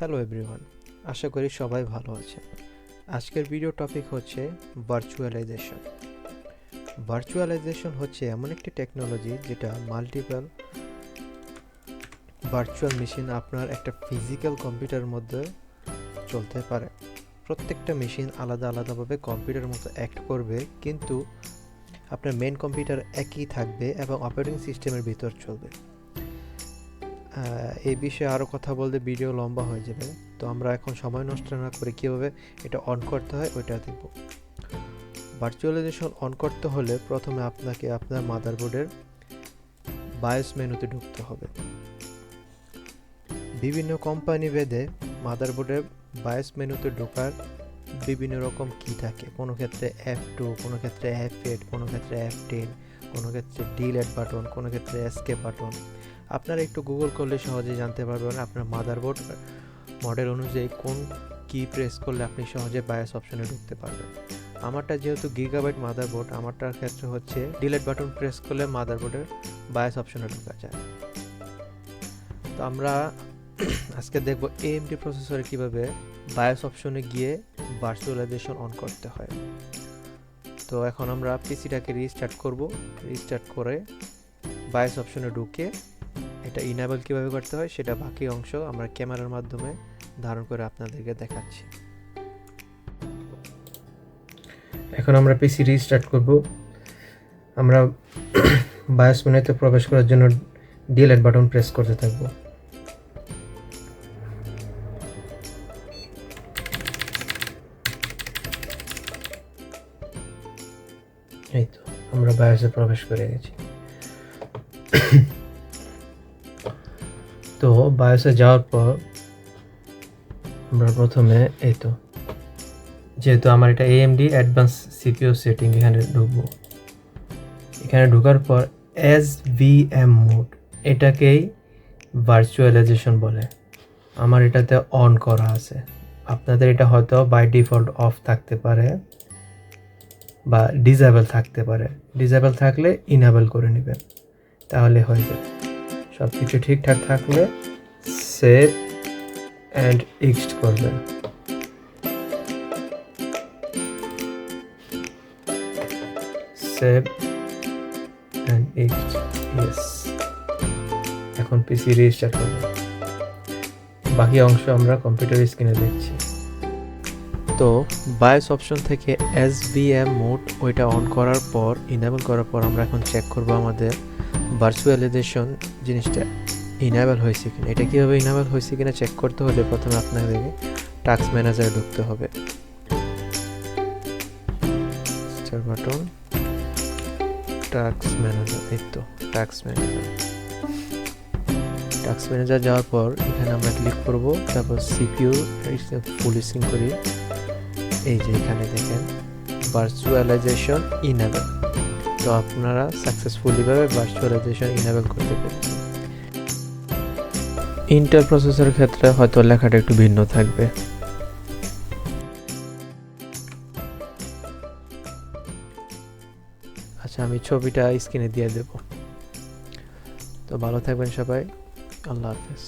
Hello everyone আশা করি সবাই ভালো আছেন। আজকের ভিডিও টপিক হচ্ছে ভার্চুয়ালাইজেশন ভার্চুয়ালাইজেশন হচ্ছে এমন একটি টেকনোলজি যেটা মাল্টিপল ভার্চুয়াল মেশিন আপনার একটা ফিজিক্যাল কম্পিউটারের মধ্যে চলতে পারে। প্রত্যেকটা মেশিন আলাদা আলাদাভাবে কম্পিউটারের মতো অ্যাক্ট করবে, কিন্তু আপনার মেন কম্পিউটার একই থাকবে এবং অপারেটিং সিস্টেমের ভিতর চলবে। এই বিষয়ে আরও কথা বলতে ভিডিও লম্বা হয়ে যাবে। তো আমরা এখন সময় নষ্ট না করে কীভাবে এটা অন করতে হয় ওইটা দেখব। ভার্চুয়ালাইজেশন অন করতে হলে প্রথমে আপনাকে আপনার মাদারবোর্ডের বায়োস মেনুতে ঢুকতে হবে। বিভিন্ন কোম্পানি ভেদে মাদারবোর্ডের বায়োস মেনুতে ঢোকার বিভিন্ন রকম কি থাকে। কোনো ক্ষেত্রে এফ টু কোনো ক্ষেত্রে এফ এইট কোনো ক্ষেত্রে এফ টেন কোনো ক্ষেত্রে ডিলেট বাটন কোনো ক্ষেত্রে এসকে বাটন আপনারা একটু গুগল করলে সহজে জানতে পারবেন আপনার মাদারবোর্ড মডেল অনুযায়ী কোন কি প্রেস করলে আপনি সহজে বায়াস অপশনে ঢুকতে পারবেন। আমারটা যেহেতু গিগাবাইট মাদারবোর্ড আমারটার ক্ষেত্রে হচ্ছে ডিলেট বাটন প্রেস করলে মাদারবোর্ডের বায়াস অপশনে ঢোকা যায়। তো আমরা আজকে দেখব এএমডি প্রসেসরে কীভাবে বায়াস অপশনে গিয়ে ভার্চুয়ালাইজেশন অন করতে হয়। তো এখন আমরা পিসিটাকে রিস্টার্ট করব। রিস্টার্ট করে বায়াস অপশনে ঢুকে এটা ইনাবেল কীভাবে করতে হয় সেটা বাকি অংশ আমরা ক্যামেরার মাধ্যমে ধারণ করে আপনাদেরকে দেখাচ্ছি। এখন আমরা পিসি রিস্টার্ট করব। আমরা বায়োস মেনুতে প্রবেশ করার জন্য ডিএলএড বাটন প্রেস করতে থাকব। এই তো, আমরা বায়োসে প্রবেশ করে গেছি। তো বায়োসে যাওয়ার পর আমরা প্রথমে এই তো, যেহেতু আমার এটা এএমডি অ্যাডভান্স সিপিও সেটিং এখানে ঢুকবো। এখানে ঢোকার পর এস ভি এম মোড এটাকেই ভার্চুয়ালাইজেশন বলে। আমার এটাতে অন করা আছে। আপনাদের এটা হয়তো বাই ডিফল্ট অফ থাকতে পারে বা ডিজেবল থাকতে পারে। ডিজেবল থাকলে ইনেবল করে নেবেন। তাহলে হয়ে যাবে। সব কিছু ঠিকঠাক থাকলে সেভ অ্যান্ড এক্সট করবেন। সেভ অ্যান্ড এক্সট ইয়েস এখন পিসি রেজিস্টার করবেন। বাকি অংশ আমরা কম্পিউটার স্ক্রিনে দেখছি। তো বায়োস অপশন থেকে এস এম মোড ওইটা অন করার পর ইনেবল করার পর আমরা এখন চেক করব আমাদের ভার্চুয়ালাইজেশন জিনিসটা ইনেবল হয়েছে কিনা, এটা কীভাবে ইনেবল হয়েছে কিনা চেক করতে হলে প্রথমে আপনাদেরকে টাস্ক ম্যানেজারে ঢুকতে হবে। বাটন টাস্ক ম্যানেজার এই তো টাস্ক ম্যানেজার টাস্ক ম্যানেজার যাওয়ার পর এখানে আমরা ক্লিক করব, তারপর ফুল স্ক্রিন করি। এই যে এখানে দেখেন ভার্চুয়ালাইজেশন ইনেবল তো আপনারা সাকসেসফুলিভাবে ভার্চুয়ালাইজেশন ইনেবল করতে পেরেছেন ইন্টার প্রসেসরের ক্ষেত্রে হয়তো লেখাটা একটু ভিন্ন থাকবে। আচ্ছা আমি ছবিটা স্ক্রিনে দিয়ে দেব। তো ভালো থাকবেন সবাই। আল্লাহ হাফেজ।